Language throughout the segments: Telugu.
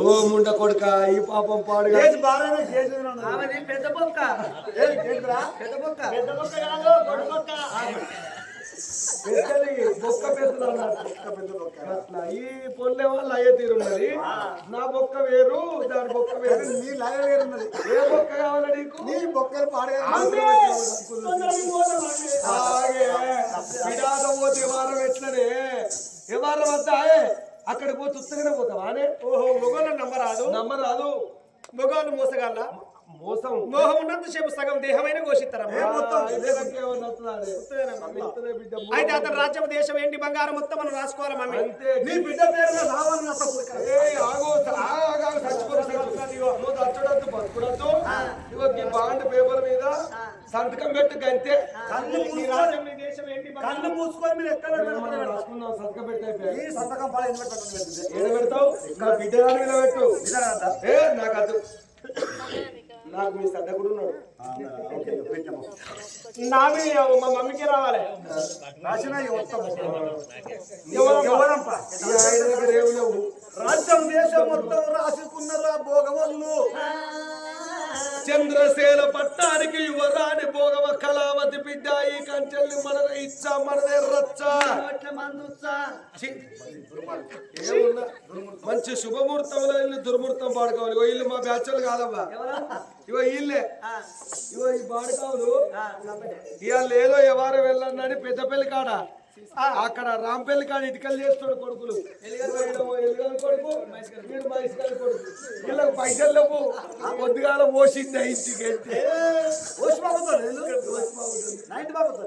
ఓ ముండ కొడుక ఈ పాపం పాడుగా. పెద్ద బొక్క? పెద్ద బొక్క. పెద్ద బొక్క కాదు, పొడి బొక్క. పెద్దది బొక్క ఈ పొల్లే వాళ్ళు అయ్యే తీరున్నది నా బొక్క వేరు దాని బొక్క వేరు. నీ లాగ వేరున్నది. ఏ బొక్క కావాలా నీకు? నీ బొక్కలు పాడగా. ఆగే. విడాదం పోతే వారం ఎట్లనే? ఏ వారం వద్దా? అక్కడికి పోతే ఉత్తగానే పోతావా? ఓహో మొగోళ్ళ నమ్మరాదు. నంబర్ రాదు మొగోళ్ళు మోసగాళ్ళ? మోసం. మోహం ఉన్నంత సేపు సగం దేహమైన ఘోషిస్తారమ్మా. అయితే అతను రాజ్యం దేశం ఏంటి? బంగారం మొత్తం మనం రాసుకోవాలి మమ్మీ? నీ బిడ్డ పేరు ఈ బాండ్ పేపర్ మీద సంతకం పెట్టు గంతే. కళ్ళు నీ మూసుకొని రాజ్యం కళ్ళు మూసుకొని మీరు ఎక్కడ ఈ సంతకం పాడ? ఎందుకు నా? ఏ నాకు అది నాకు మీ సడ్డ కూడా ఉన్నాడు పెట్టాము. నావి మా మమ్మీకి రావాలి. రాసిన రాజ్యం దేశం మొత్తం రాసుకున్నారు భోగవల్లు. చంద్రసేన పట్టానికి యువరాణి భోగవ కళావతి బిడ్డ ఈ కంచెల్ని మనదే ఇచ్చ మనదే రచ్చ. మంచి శుభముహూర్తంలో ఇల్లు దుర్ముహూర్తం పాడుకోవాలి. ఇగో ఇల్లు మా బ్యాచులు కాదమ్మా ఎవరమ్మా ఇగో ఇల్లే ఆ, ఇగో ఈ పాడుకోవులు ఇవాళ ఏదో ఎవరు వెళ్ళండి పెద్ద పెళ్ళి కాడ అక్కడ రాంపల్లి కాడ ఇటుకలు చేస్తాడు కొడుకులు. కొడుకు వీడు కొడుకు. వీళ్ళకి పైసలు లేవు పొద్దుగాల పోసింది ఇంటికి వెళ్తే.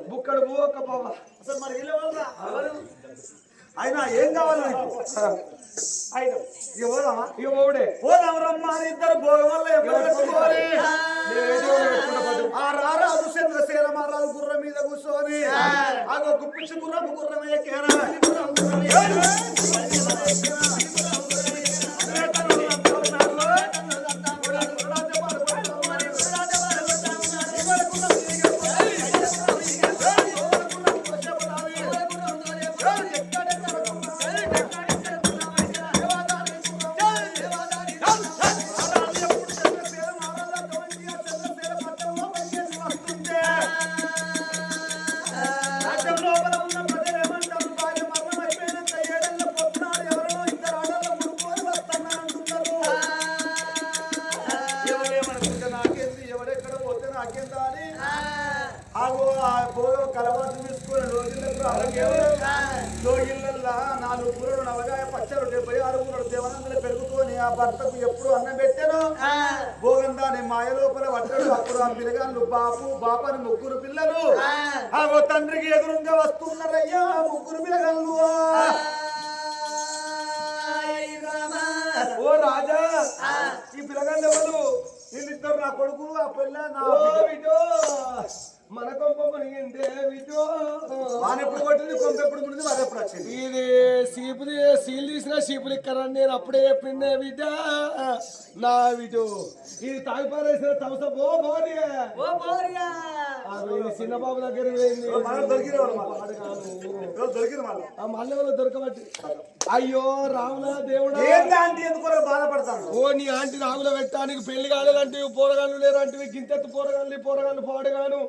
బుక్కడు పో ఒక బాబా అసలు మరి అయినా ఏం కావాలి నీకు? ఐదు. ఇక పోదామా ఇక ఓడే పోదాం రమ్మా అని ఇద్దరు పెట్టుకోవాలి ఆ రారాజు చంద్రసేన మహారాజు గుర్రం మీద కూర్చొని. ఆగో గుప్పించి గుర్రం గుర్రం ఎక్కారా ఆగో ఆ భోగ కలవాటు తీసుకొని జోగిళ్ళల్లా నాలుగు కూరలు నవగాయ పచ్చలు డెబ్బై ఆరు కూరలు దేవనందులు పెరుగుకొని ఆ భర్తకు ఎప్పుడు అన్నం పెట్టాను? భోగం దాని మాయ లోపల పడ్డాడు అప్పుడు ఆ పిల్లగాళ్ళు బాపు బాపని ముగ్గురు పిల్లలు. ఆగో తండ్రికి ఎదురుగా వస్తున్నారయ్యా ముగ్గురు పిల్లగాళ్ళు. ఓ రాజా ఈ పిల్లగాళ్ళు ఎవరు? వీళ్ళిద్దరు నా కొడుకు ఆ పిల్ల నా ఓ మన కొంప మునిగిందే కొట్టింది? కొంత ఎప్పుడు వాడు ఎప్పుడు వచ్చింది? ఇది సీపుది సీల్ తీసిన సీపులు ఇక్కడ నేను అప్పుడే చెప్పిండే విజ. నా విజు ఇది తాగి పారేసిన తమస. బో బోరి ఓ బోరియా చిన్న బాబు దగ్గర మళ్ళా. దొరకబట్టి. అయ్యో రాములా దేవుడా. ఏంటి ఆంటీ ఎందుకు బాధపడతాను ఓ నీ ఆంటీ రాగుల పెట్టడానికి పెళ్ళి కాలేదంటే పోరగాళ్ళు లేరంటే గింతెత్తు పోరగాళ్ళు ఈ పోరగాళ్ళు పాడుగాను.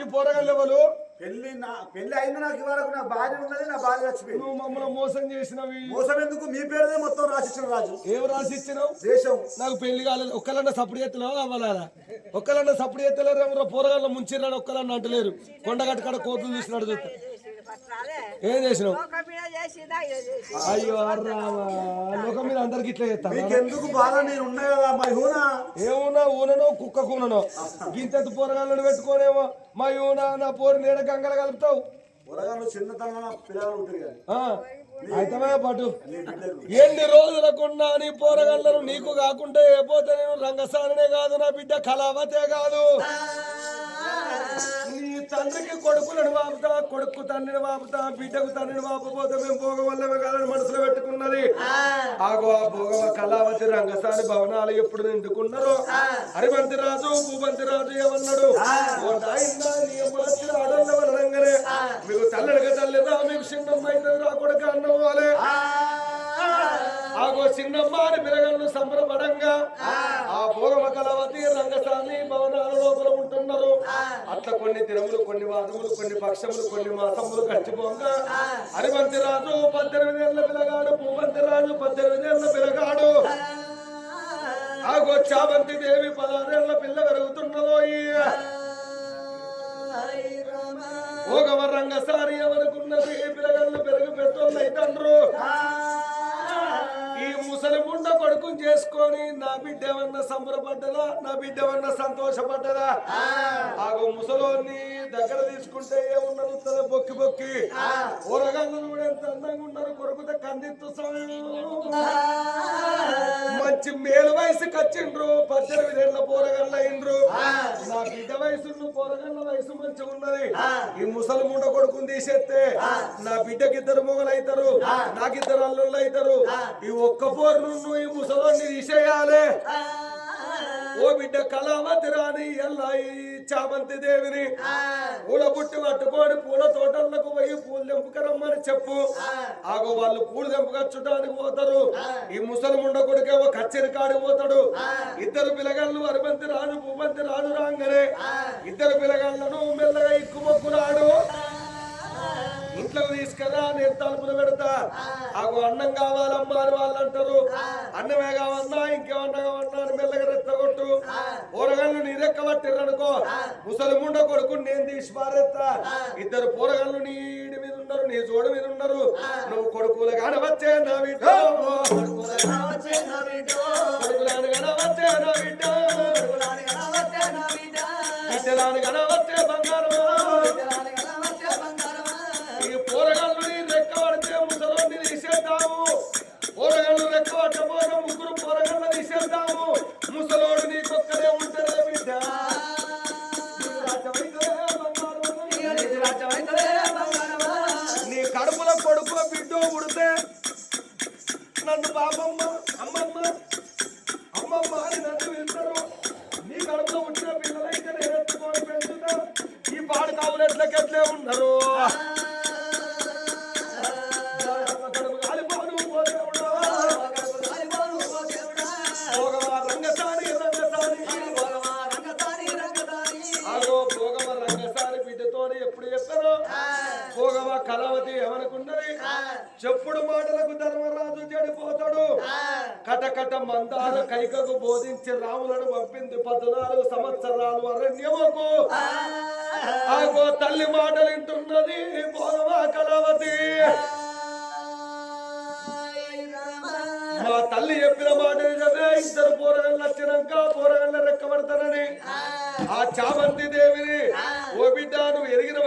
ఈ పోరగాళ్ళు ఎవరు? పెళ్ళి నా పెళ్ళి అయింది నాకు ఇవ్వడానికి నా భార్య ఉన్నది నా భార్య చచ్చిపోయింది. నువ్వు మమ్మల్ని మోసం చేసినవి. మోసం ఎందుకు? మీ పేరుదే మొత్తం రాసిచ్చిన రాజు. ఏం రాసి ఇచ్చినావు దేశం. నాకు పెళ్ళి కాలేదు. ఒక్కలన్న సప్పుడు ఎత్తులో అవ్వాలా ఒక్కలన్న సప్పుడు ఎత్తలేరు ఎవరో పోరగాళ్ళ ముంచిరాడు ఒక్కలన్న అంటలేరు. కొండగట్టు కాడ కోతులు చూసినాడు చూస్తా ఏం చేసినావు? అయ్యో లోకం మీద అందరికి ఇట్లా చేస్తాను మీకెందుకు బాధ? నేను ఉన్నా కదా మరి హూనా ఏమున్నా ఊననో కుక్క కూననో గింతెత్తు పోరగాళ్ళని పెట్టుకోనేమో. మా ఊన నా పోరు నీడ గంగలు కలుపుతావు. చిన్నతనంగా పిల్లలు కానీ అయితమే పాటు. ఎన్ని రోజులకున్నా నీ పోరగాళ్ళను నీకు కాకుంటే ఏ పోతే నేను రంగసాననే కాదు నా బిడ్డ కళావతే కాదు. నీ తండ్రికి కొడుకులను వాపుతా కొడుకు తండ్రిని వాపుతా బిడ్డకు తండ్రిని వాపపోతే మేము భోగం వల్లమే కాదని మనసులో పెట్టుకున్నది. ఆగో ఆ భోగవ కళావతి రంగసాని భవనాలు ఎప్పుడు నిండుకున్నారో? హరిమంతి రాజు భూపంతి రాజు ఏమన్నాడు? ఓ నాయనా, నీ వచ్చిన ఆడోళ్ళ వలనంగానే మీకు తల్లడిగా తల్లిదా మీకు చిన్నమ్మ అయితే రా కొడుకు అన్నవాలే ఆగో చిన్నమ్మాని పిలగలను సంబరపడంగా ఆ. భోగమ కలవతి రంగస్థాని భవనాల లోపల ఉంటున్నారు. అట్లా కొన్ని దినములు కొన్ని వాదములు కొన్ని పక్షములు కొన్ని మాసములు గడిచిపోగా హరివంతి రాజు పద్దెనిమిది ఏళ్ళ పిలగాడు భూవంతి రాజు పద్దెనిమిది ఏళ్ళ పిలగాడు. ఆగో చావంతి దేవి పదహారేళ్ళ పిల్ల పెరుగుతున్నదో భోగమ రంగసారి ఎవరుకున్నది? పిలగళ్ళు పెరుగు పెద్దోళ్ళు అయితండ్రు ఈ ముసలి ముండ కొడుకుని చేసుకొని నా బిడ్డ ఏమన్నా సంబరపడ్డదా? నా బిడ్డ ఏమన్నా సంతోషపడ్డదా? ముసలోని దగ్గర తీసుకుంటే ఏమున్నారు తల బొక్కి బొక్కి. ఊరగాళ్ళు కూడా ఎంత అందంగా ఉన్నారు కొడుకుతే కందిత్తు మంచి మేలు వయసుకి వచ్చిండ్రు పద్దెనిమిది ఏళ్ళ పోరగల్ల అయిండ్రు నా బిడ్డ వయసు పోరగల్ల వయసు మంచిగా ఉన్నది. ఈ ముసలి ముండ కొడుకుని తీసేస్తే నా బిడ్డకి ఇద్దరు మొగలు అవుతారు నాకిద్దరు అల్లుళ్ళు అవుతారు ఈ ఒక్క పోరు నువ్వు ఈ ముసలోని తీసేయాలి. ఓ బిడ్డ కళావతి రాని ఎల్లా ఈ చామంతి దేవిని. పూల పుట్టి పట్టుకొని పూల తోటలకు పోయి పూలు తెంపుకరమ్మని చెప్పు. ఆగో వాళ్ళు పూలు తెంపుకచ్చడానికి పోతారు. ఈ ముసలి ముండ కొడుకేమో కచ్చెరి కాడికి పోతాడు. ఇద్దరు పిల్లగాళ్ళు అరబంతి రాజు భూపంతి రాజు రాగానే ఇద్దరు పిల్లగాళ్ళను మెల్లగా ఇక్కుమొక్కురాడు ఇంట్లోకి తీసుకురా నేను తలుపులు పెడతా. ఆగో అన్నం కావాలమ్మా అని వాళ్ళు అంటారు. అన్నమే కావన్నా ఇంకేమన్నా కావన్నా అని మెల్లగా రెత్తగొట్టు. పోరగాళ్ళు నీ రెక్క పట్టిర్రనుకో ముసలి ముండ కొడుకు నేను తీసి పారేస్తా ఇద్దరు పోరగాళ్ళు నీ ఈడి మీద ఉన్నారు నీ జోడు మీద ఉన్నారు. నువ్వు కొడుకులు కానవచ్చే నా బిడ్డ. కొడుకులాను కానవచ్చే నా బిడ్డ. బిడ్డలాను కానవచ్చే ఈ కొడుకో బిడ్డో ఉడితే నన్ను బాబమ్మ అమ్మమ్మ అమ్మమ్మ అని నన్ను పిలుస్తారు నీ కడుపులో ఉంటే పిల్లలైతే నేను ఎత్తుకొని పెంచుతా. ఈ పాడు కావులు ఎట్లకెట్లే ఉన్నారు ఎప్పుడు చెప్పారు భోగమ కలవతి ఏమనుకున్నది చెప్పుడు మాటలకు ధర్మరాజు చెడిపోతాడు. కటకట మందార కైకకు బోధించి రాములను పంపింది పద్నాలుగు సంవత్సరాలు అరణ్యముకు ఆగో తల్లి మాటలు వింటున్నది భోగమ కలవతి మా తల్లి చెప్పిన మాట నిజమే ఇద్దరు పోరగళ్ళు వచ్చినాక పోరగళ్ళ రెక్కబడతానని ఆ. చామంతి దేవిని ఓ బిడ్డ నువ్వు ఎరిగిన